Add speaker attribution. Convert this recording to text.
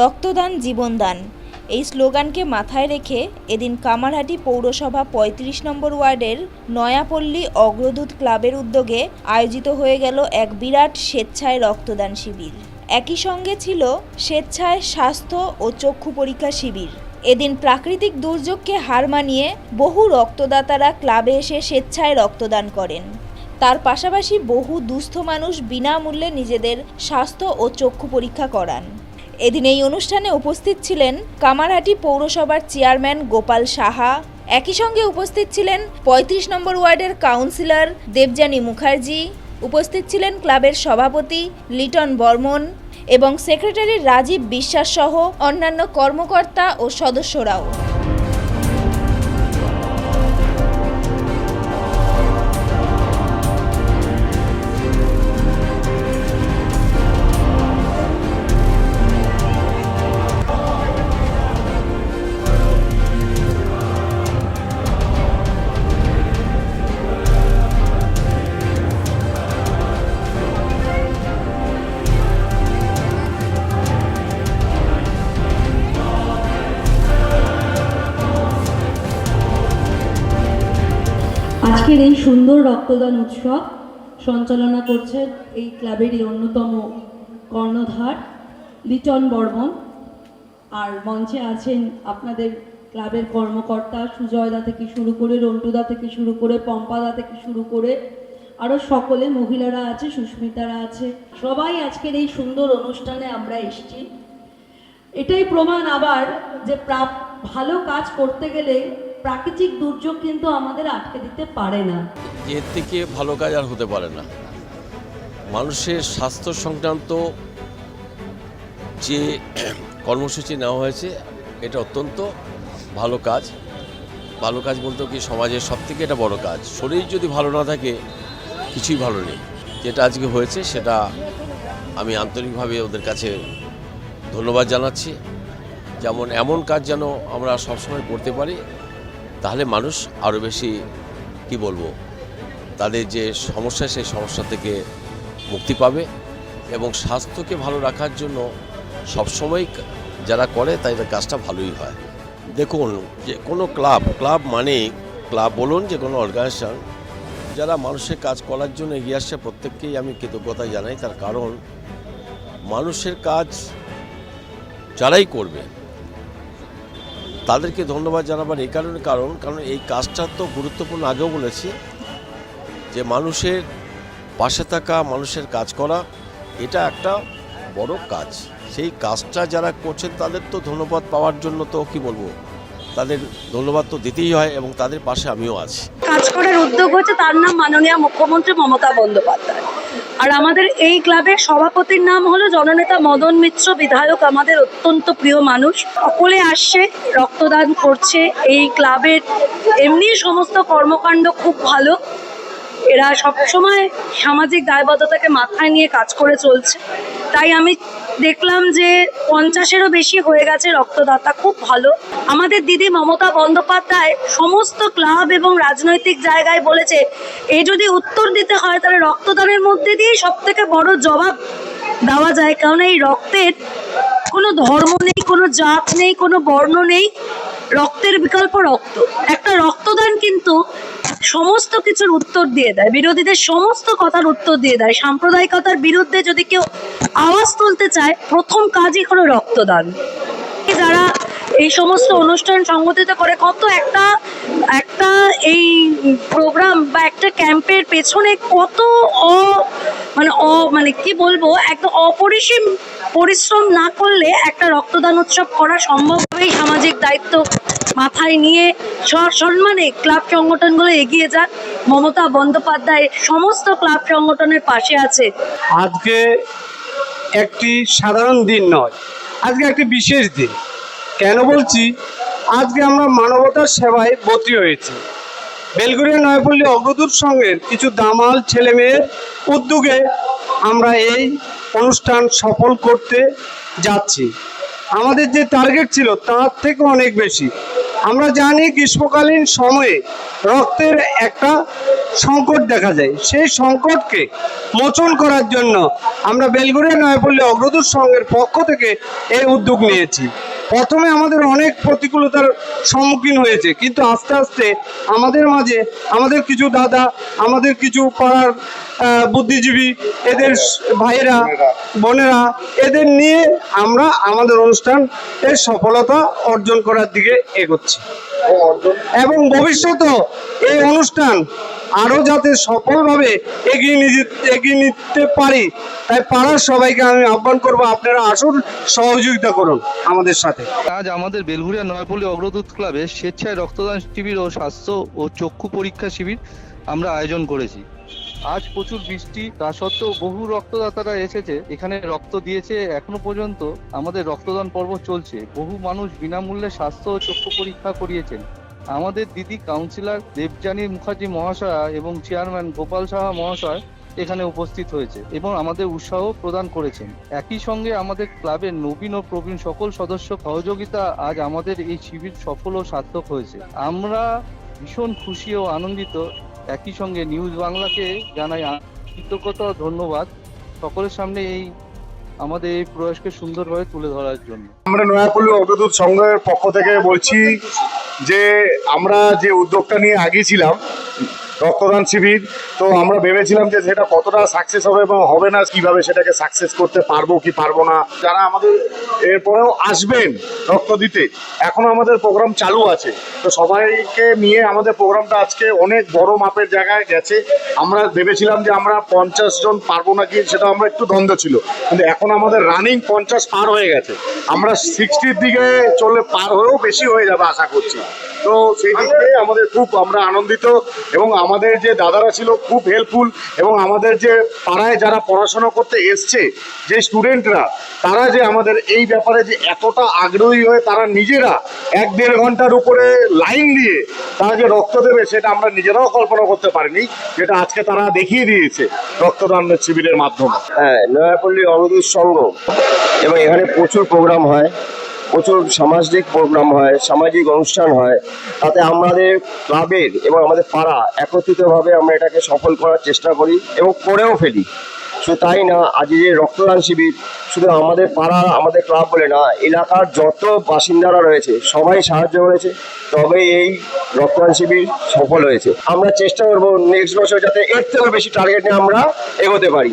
Speaker 1: রক্তদান, জীবনদান। এই স্লোগানকে মাথায় রেখে এদিন কামারহাটি পৌরসভা পঁয়ত্রিশ নম্বর ওয়ার্ডের নয়াপল্লী অগ্রদূত ক্লাবের উদ্যোগে আয়োজিত হয়ে গেল এক বিরাট স্বেচ্ছায় রক্তদান শিবির। একই সঙ্গে ছিল স্বেচ্ছায় স্বাস্থ্য ও চক্ষু পরীক্ষা শিবির। এদিন প্রাকৃতিক দুর্যোগকে হার মানিয়ে বহু রক্তদাতারা ক্লাবে এসে স্বেচ্ছায় রক্তদান করেন। তার পাশাপাশি বহু দুস্থ মানুষ বিনামূল্যে নিজেদের স্বাস্থ্য ও চক্ষু পরীক্ষা করান। এদিন এই অনুষ্ঠানে উপস্থিত ছিলেন কামারহাটি পৌরসভার চেয়ারম্যান গোপাল সাহা। একই সঙ্গে উপস্থিত ছিলেন পঁয়ত্রিশ নম্বর ওয়ার্ডের কাউন্সিলর দেবযানী মুখার্জি। উপস্থিত ছিলেন ক্লাবের সভাপতি লিটন বর্মন এবং সেক্রেটারি রাজীব বিশ্বাস সহ অন্যান্য কর্মকর্তা ও সদস্যরাও।
Speaker 2: আজকের এই সুন্দর রক্তদান উৎসব সঞ্চালনা করছেন এই ক্লাবেরই অন্যতম কর্ণধার, লিটন বর্মন। আর মঞ্চে আছেন আপনাদের ক্লাবের কর্মকর্তা সুজয়দা থেকে শুরু করে রন্টুদা থেকে শুরু করে পম্পাদা থেকে শুরু করে, আরও সকলে মহিলারা আছে, সুস্মিতারা আছে। সবাই আজকের এই সুন্দর অনুষ্ঠানে আমরা এসছি। এটাই প্রমাণ আবার যে প্রাপ- ভালো কাজ করতে গেলে প্রাকৃতিক দুর্যোগ কিন্তু আমাদের আটকে দিতে পারে না।
Speaker 3: এর থেকে ভালো কাজ আর হতে পারে না। মানুষের স্বাস্থ্য সংক্রান্ত যে কর্মসূচি নেওয়া হয়েছে, এটা অত্যন্ত ভালো কাজ। ভালো কাজ বলতে কি, সমাজের সব থেকে এটা বড় কাজ। শরীর যদি ভালো না থাকে, কিছুই ভালো নেই। যেটা আজকে হয়েছে, সেটা আমি আন্তরিকভাবে ওদের কাছে ধন্যবাদ জানাচ্ছি। যেমন এমন কাজ যেন আমরা সবসময় করতে পারি তাহলে মানুষ আরও বেশি, কি বলব, তাদের যে সমস্যা, সেই সমস্যা থেকে মুক্তি পাবে এবং স্বাস্থ্যকে ভালো রাখার জন্য সবসময় যারা করে তাদের কাজটা ভালোই হয়। দেখুন যে কোনো ক্লাব ক্লাব মানে ক্লাব বলুন যে কোনো অর্গানাইজেশন, যারা মানুষের কাজ করার জন্য এগিয়ে আসছে, প্রত্যেককেই আমি কৃতজ্ঞতা জানাই। তার কারণ, মানুষের কাজ যারাই করবে তাদেরকে ধন্যবাদ জানাবার এই কারণে কারণ কারণ এই কাজটা তো গুরুত্বপূর্ণ, আগেও বলেছি যে মানুষের পাশে থাকা, মানুষের কাজ করা, এটা একটা বড় কাজ। সেই কাজটা যারা করছেন তাদের তো ধন্যবাদ পাওয়ার জন্য তো কি বলব? তাদের ধন্যবাদ তো দিতেই হয় এবং তাদের পাশে আমিও আছি।
Speaker 4: কাজ করার উদ্যোগ হচ্ছে তার নাম মাননীয় মুখ্যমন্ত্রী মমতা বন্দ্যোপাধ্যায়। আর আমাদের এই ক্লাবের সভাপতির নাম হলো জননেতা মদন মিত্র, বিধায়ক আমাদের অত্যন্ত প্রিয় মানুষ। সকলে আসছে, রক্তদান করছে। এই ক্লাবের এমনি সমস্ত কর্মকাণ্ড খুব ভালো। এরা সবসময় সামাজিক দায়বদ্ধতাকে মাথায় নিয়ে কাজ করে চলছে। তাই আমি দেখলাম যে পঞ্চাশেরও বেশি হয়ে গেছে রক্তদাতা, খুব ভালো। আমাদের দিদি মমতা বন্দ্যোপাধ্যায় সমস্ত ক্লাব এবং রাজনৈতিক জায়গায় বলেছে, এ যদি উত্তর দিতে হয় তাহলে রক্তদানের মধ্যে দিয়েই সব থেকে বড় জবাব দেওয়া যায়। কারণ এই রক্তের কোনো ধর্ম নেই, কোনো জাত নেই, কোনো বর্ণ নেই। রক্তের বিকল্প রক্ত। একটা কিন্তু সমস্ত কিছুর উত্তর দিয়ে দেয়। বিরোধীদের সমস্ত কথার উত্তর দিয়ে দেয়। সাম্প্রদায়িকতার বিরুদ্ধে যদি কেউ আওয়াজ তুলতে চায়, প্রথম কাজই হলো রক্তদান। যারা এই সমস্ত অনুষ্ঠান সংগঠিত করে, কত একটা একটা এই প্রোগ্রাম বা একটা ক্যাম্পের পেছনে কত অ মানে অ মানে কি বলব একদম অপরিসীম পরিশ্রম না করলে একটা রক্তদান উৎসব করা সম্ভব হবেই সামাজিক দায়িত্ব মাথায় নিয়ে সসম্মানে ক্লাব সংগঠনগুলো এগিয়ে যাক। মমতা বন্দ্যোপাধ্যায় সমস্ত ক্লাব সংগঠনের পাশে আছে।
Speaker 5: আজকে একটি সাধারণ দিন নয়, আজকে একটি বিশেষ দিন। কেন বলছি? আজকে আমরা মানবতার সেবায় বর্তি হয়েছি। বেলগুড়িয়া নয়াপল্লী অগ্রদূত সঙ্গের কিছু দামাল ছেলেমেয়ের উদ্যোগে আমরা এই অনুষ্ঠান সফল করতে যাচ্ছি। আমাদের যে টার্গেট ছিল তার থেকে অনেক বেশি। আমরা জানি গ্রীষ্মকালীন সময়ে রক্তের একটা সংকট দেখা যায়। সেই সংকটকে মোচন করার জন্য আমরা বেলগুড়িয়া নয়াপল্লী অগ্রদূত সংঘের পক্ষ থেকে এই উদ্যোগ নিয়েছি। প্রথমে আমাদের অনেক প্রতিকূলতার সম্মুখীন হয়েছে কিন্তু আস্তে আস্তে আমাদের মাঝে আমাদের কিছু দাদা আমাদের কিছু পাড়ার বুদ্ধিজীবী এদের ভাইয়েরা বোনেরা এদের নিয়ে আমরা আমাদের অনুষ্ঠান এর সফলতা অর্জন করার দিকে এগোচ্ছি। এবং ভবিষ্যতেও এই অনুষ্ঠান আরও যাতে সফলভাবে এগিয়ে নিয়ে এগিয়ে নিতে পারি, তাই পাড়ার সবাইকে আমি আহ্বান করব, আপনারা আসুন, সহযোগিতা করুন আমাদের সাথে।
Speaker 6: আজ আমাদের বেলঘুরিয়া নয়াপল্লী অগ্রদূত ক্লাবে স্বেচ্ছায় রক্তদান শিবির ও স্বাস্থ্য ও চক্ষু পরীক্ষা শিবির আমরা আয়োজন করেছি। আজ প্রচুর বৃষ্টি, তা সত্ত্বেও বহু রক্তদাতারা এসেছে, এখানে রক্ত দিয়েছে, এখনও পর্যন্ত আমাদের রক্তদান পর্ব চলছে। বহু মানুষ বিনামূল্যে স্বাস্থ্য ও চক্ষু পরীক্ষা করিয়েছেন। আমাদের দিদি কাউন্সিলর দেবযানী মুখার্জি মহাশয়া এবং চেয়ারম্যান গোপাল সাহা মহাশয় এখানে উপস্থিত হয়েছে এবং আমাদের উৎসাহ প্রদান করেছেন। একই সঙ্গে আমাদের ক্লাবের নবীন ও প্রবীণ সকল সদস্য সহযোগিতা আজ আমাদের এই শিবির সফল ও সার্থক হয়েছে। আমরা ভীষণ খুশি ও আনন্দিত। একই সঙ্গে নিউজ বাংলাকে জানাই কৃতজ্ঞতা, ধন্যবাদ। সকলের সামনে এই আমাদের এই প্রয়াসকে সুন্দরভাবে তুলে ধরার জন্য।
Speaker 7: আমরা নয়াপল্লী অগ্রদূত সংঘের পক্ষ থেকে বলছি যে আমরা যে উদ্যোগটা নিয়ে আগিয়েছিলাম রক্তদান শিবির। তো আমরা ভেবেছিলাম যে সেটা কতটা সাকসেস হবে এবং হবে না, কীভাবে সেটাকে সাকসেস করতে পারব, কি পারব না। যারা আমাদের এরপরেও আসবেন রক্ত দিতে, এখনও আমাদের প্রোগ্রাম চালু আছে। তো সবাইকে নিয়ে আমাদের প্রোগ্রামটা আজকে অনেক বড় মাপের জায়গায় গেছে। আমরা ভেবেছিলাম যে আমরা পঞ্চাশ জন পারব নাকি, সেটা আমরা একটু দ্বন্দ্ব ছিল। কিন্তু এখন আমাদের রানিং পঞ্চাশ পার হয়ে গেছে। আমরা সিক্সটির দিকে চলে পার হয়েও বেশি হয়ে যাবে, আশা করছি। তো সেই দিক আমাদের খুব আমরা আনন্দিত এবং আমাদের যে দাদারা ছিল খুব হেল্পফুল এবং আমাদের যে পাড়ায় যারা পড়াশোনা করতে এসছে, যে স্টুডেন্টরা তারা যে আমাদের এই ব্যাপারে যে এতটা আগ্রহী হয়ে তারা নিজেরা এক দেড় ঘণ্টার উপরে লাইন দিয়ে তারা যে রক্ত দেবে, সেটা আমরা নিজেরাও কল্পনা করতে পারিনি, যেটা আজকে তারা দেখিয়ে দিয়েছে রক্তদান শিবিরের মাধ্যমে।
Speaker 8: হ্যাঁ নয়াপল্লী অবধূত সংঘ এবং এখানে প্রচুর প্রোগ্রাম হয়। প্রচুর সামাজিক প্রোগ্রাম হয়, সামাজিক অনুষ্ঠান হয়। তাতে আমাদের ক্লাবের এবং আমাদের পাড়া একত্রিতভাবে আমরা এটাকে সফল করার চেষ্টা করি এবং করেও ফেলি। শুধু তাই না আজ যে রক্তদান শিবির, শুধু আমাদের পাড়া, আমাদের ক্লাব বলে না, এলাকার যত বাসিন্দারা রয়েছে, সবাই সাহায্য করেছে। তবে এই রক্তদান শিবির সফল হয়েছে। আমরা চেষ্টা করব নেক্সট বছর যাতে এর থেকেও বেশি টার্গেট নিয়ে আমরা এগোতে পারি।